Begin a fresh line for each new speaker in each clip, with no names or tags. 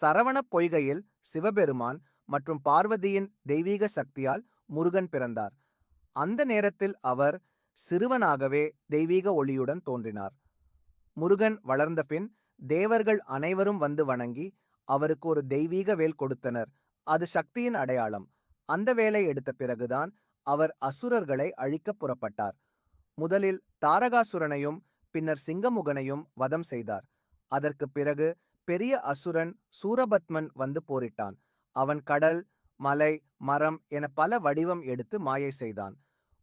சரவண பொய்கையில் சிவபெருமான் மற்றும் பார்வதியின் தெய்வீக சக்தியால் முருகன் பிறந்தார். அந்த நேரத்தில் அவர் சிறுவனாகவே தெய்வீக ஒளியுடன் தோன்றினார். முருகன் வளர்ந்த பின் தேவர்கள் அனைவரும் வந்து வணங்கி அவருக்கு ஒரு தெய்வீக வேல் கொடுத்தனர். அது சக்தியின் அடையாளம். அந்த வேலை எடுத்த பிறகுதான் அவர் அசுரர்களை அழிக்க புறப்பட்டார். முதலில் தாரகாசுரனையும் பின்னர் சிங்கமுகனையும் வதம் செய்தார். அதற்கு பிறகு பெரிய அசுரன் சூரபத்மன் வந்து போரிட்டான். அவன் கடல் மலை மரம் என பல வடிவம் எடுத்து மாயை செய்தான்.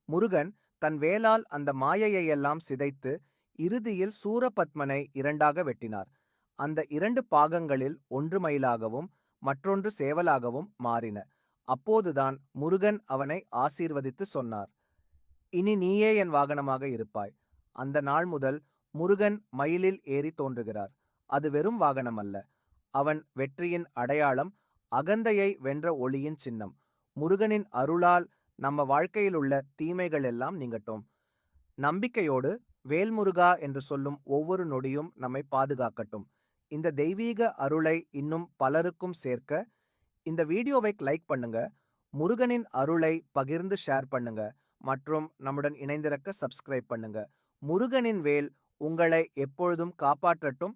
முருகன் தன் வேலால் அந்த மாயையெல்லாம் சிதைத்து இறுதியில் சூரபத்மனை இரண்டாக வெட்டினார். அந்த இரண்டு பாகங்களில் ஒன்று மயிலாகவும் மற்றொன்று சேவலாகவும் மாறின. அப்போதுதான் முருகன் அவனை ஆசீர்வதித்து சொன்னார். இனி நீயே என் வாகனமாக இருப்பாய். அந்த நாள் முதல் முருகன் மயிலில் ஏறி தோன்றுகிறார். அது வெறும் வாகனம் அல்ல. அவன் வெற்றியின் அடையாளம் அகந்தையை வென்ற ஒளியின் சின்னம். முருகனின் அருளால் நம்ம வாழ்க்கையில் உள்ள தீமைகள் எல்லாம் நீங்கட்டும். நம்பிக்கையோடு வேல்முருகா என்று சொல்லும் ஒவ்வொரு நொடியும் நம்மை பாதுகாக்கட்டும். இந்த தெய்வீக அருளை இன்னும் பலருக்கும் சேர்க்க இந்த வீடியோவை லைக் பண்ணுங்க முருகனின் அருளை பகிர்ந்து ஷேர் பண்ணுங்க மற்றும் நம்முடன் இணைந்திருக்க சப்ஸ்கிரைப் பண்ணுங்க. முருகனின் வேல் உங்களை எப்பொழுதும் காப்பாற்றட்டும்.